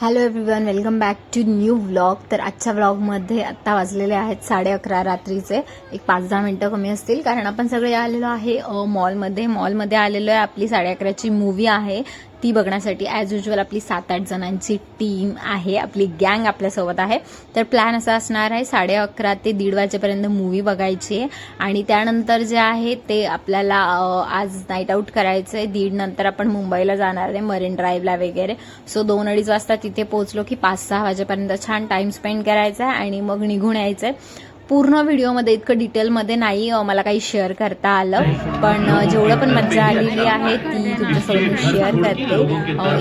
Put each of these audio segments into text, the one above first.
Hello everyone welcome back to new vlog तर आजच्या व्लॉगमध्ये आत्ता वाजलेले आहेत साडे अकरा रात्रीचे. एक पाच दहा मिनटं कमी असतील कारण आपण सगळे आलेलो आहे मॉलमध्ये मॉलमध्ये आलेलो आहे आपली साडे अकराची मूवी आहे. ती बघण्यासाठी ॲज युजल आपली सात आठ जणांची टीम आहे आपली गँग आपल्यासोबत आहे. तर प्लॅन असा असणार आहे साडे अकरा ते दीड वाजेपर्यंत मूवी बघायची आहे. आणि त्यानंतर जे आहे ते आपल्याला आज नाईट आऊट करायचं आहे दीड नंतर आपण मुंबईला जाणार आहे मरीन ड्राईव्हला वगैरे. सो दोन अडीच वाजता तिथे पोहोचलो की पाच सहा वाजेपर्यंत छान टाइम स्पेंड करायचा आहे आणि मग निघून यायचं आहे पूर्ण व्हिडिओमध्ये इतकं डिटेलमध्ये नाही मला काही शेअर करता आलं. पण जेवढं पण मज्जा आलेली आहे ती तुमच्यासोबत शेअर करते.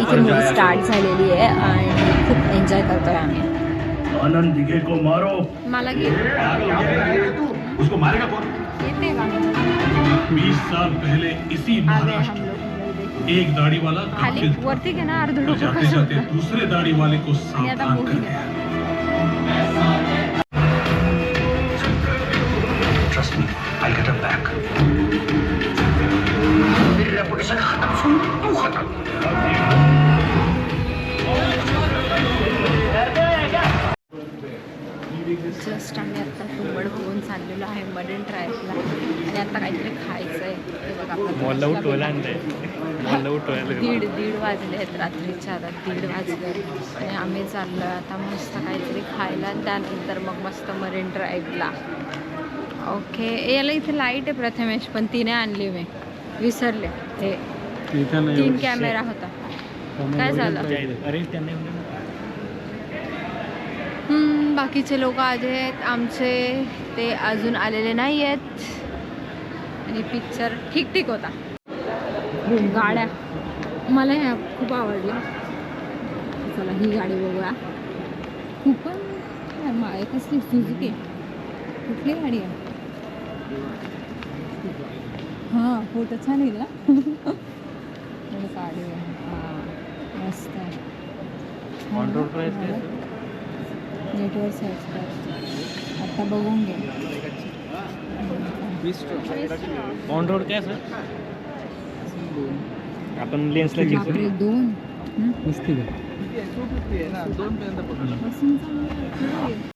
इथे मूवी स्टार्ट झालेली आहे आणि खूप एन्जॉय करतोय आम्ही. आनंद दिघे को मारो. मला उसको मारेगा कौन? येते का? बीस साल पहले इसी महाराष्ट्र एक दाढ़ी वाला। वरती घे ना जाते जाते दूसरे दाढ़ी वाले को सावधान कर. गया। खत्म सुन तू खत्म जस्ट आम्ही आता कुंबड बघून चाललेलो आहे मरीन ड्राईव्हला आणि आता काहीतरी खायचं आहे दीड दीड वाजले आहेत रात्रीच्या आता दीड वाजले. आणि आम्ही चाललो आता मस्त काहीतरी खायला. त्यानंतर मग मस्त मरीन ड्राईव्हला ओके याला इथे लाइट आहे प्रथमेश पण तिने आणली मी. विसरले. हे तीन कॅमेरा होता. काय झालं? अरे त्यांनी हम्म, बाकीचे लोक आले आहेत. आमचे ते अजून आलेले नाही आहेत. आणि पिक्चर ठीक ठीक होता. गाड्या. मला ह्या खूप आवडल्या. चला ही गाडी बघूया. खूप कसली सुझुकी कुठली गाडी आहे? फोटो छान येईल ना? गाडी आहे हां मस्त आहे. ऑन रोड प्राइस काय नेटवर सर्च कर आता बघून घे. ऑन रोड काय सर आपण लेन्सला दोन. हं? मस्ती चालू आहे.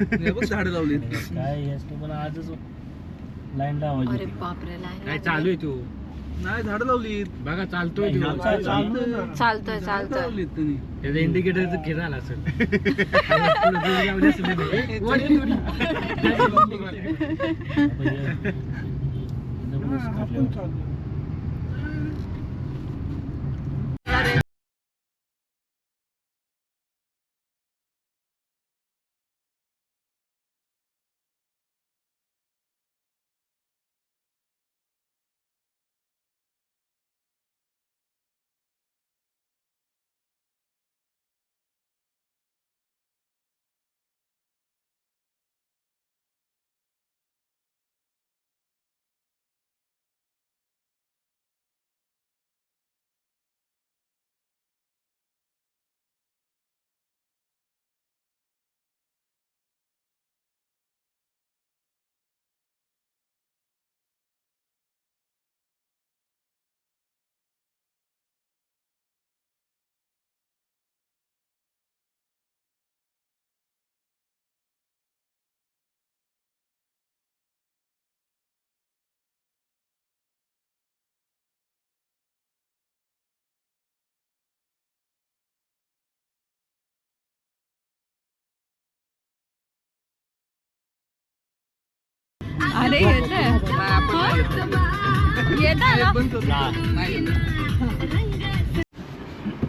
झाडं लावलीत काय पण आजच लाईन अरे लावायची बापरे line काय. चालू आहे तू? नाही झाडं लावलीत बघा चालतोय चालतंय. चालतोय झाडं चालतोय. लावलीत त्यांनी. त्याचा इंडिकेटर घेत आला असेल. अरे येत येत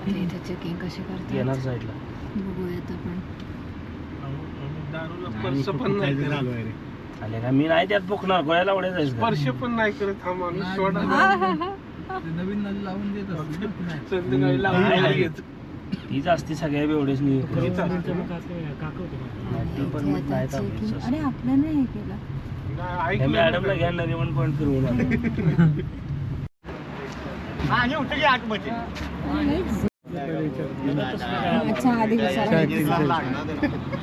इथे चेकिंग कशी करते येणार साईडला बघूयात आपण. दारूला स्पर्श पण नाही करत. आले का मी नाही त्यात पोखणार गोळ्याला उड्या जायचं स्पर्श पण नाही करत हा माणूस. सोडा. नवीन नदी लावून देत लावून. तीच असते सगळ्या बेवडेच ती पण मग नाही. अरे आपलं नाही हे केलं. मॅडमला घ्या नरिमन पॉईंट फिरवून आलो. अच्छा आधी विचारा.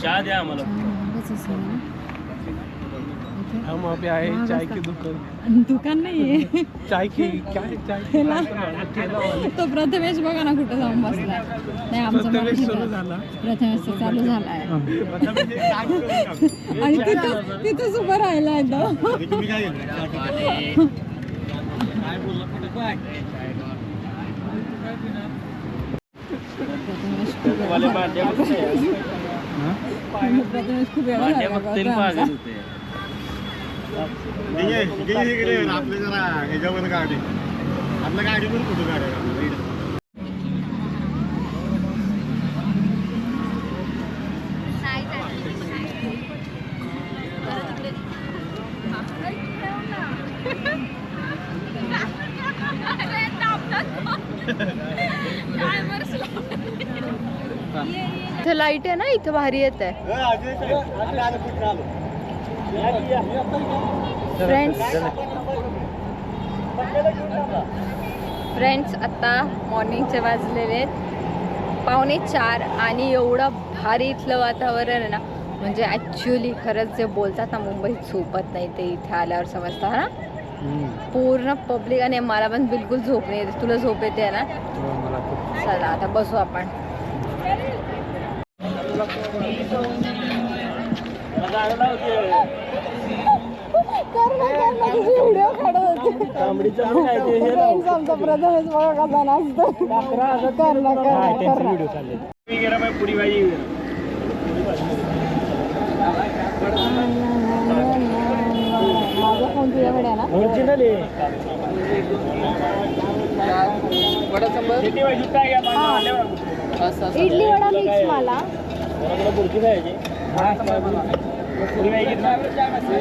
चहा द्या आम्हाला. हम वहाँ पे आए चाय की दुकान। दुकान नाहीये चाय की क्या है चाय ठेला. तो प्रथमेश बघा ना कुठं जाऊन बसलाय. नाही आमचा सुरू झाला. प्रथमेश चालू झालाय. आणि तिथं तिथंच उभं राहिलाय तो. प्रथमेश खूप झाला. प्रथमेश खूप वेळा भांड्या झाला बघते बघा आणि आमचा. पागल होते. आपले जरा ह्याच्यावर गाडी. आपल्या कुठं गाडी आपल्याला इकडं. इथं लाइट आहे ना इथं भारी येत आहे फ्रेंड्स फ्रेंड्स आता मॉर्निंगचे वाजलेले आहेत. पावणे चार आणि एवढं भारी इथलं वातावरण आहे ना. म्हणजे ॲक्च्युली खरंच जे बोलतात ना मुंबईत झोपत नाही ते इथे आल्यावर समजतं ना? पूर्ण पब्लिक आणि मला पण बिलकुल झोप नाही येते. तुला झोप येते ना? चला आता बसू आपण. व्हिडिओ काढत होते आमचा प्रथमेश बघा कसा नाचतो कर ना कर ना कर माझा फोन तुझ्याकडे आहे ना ओरिजिनल किती वाजता काय घ्या पाणी आल्यावर? इडली वडा मिक्स मला पुढची जरा बुडकी खायची. पुरी भाजी घेतली.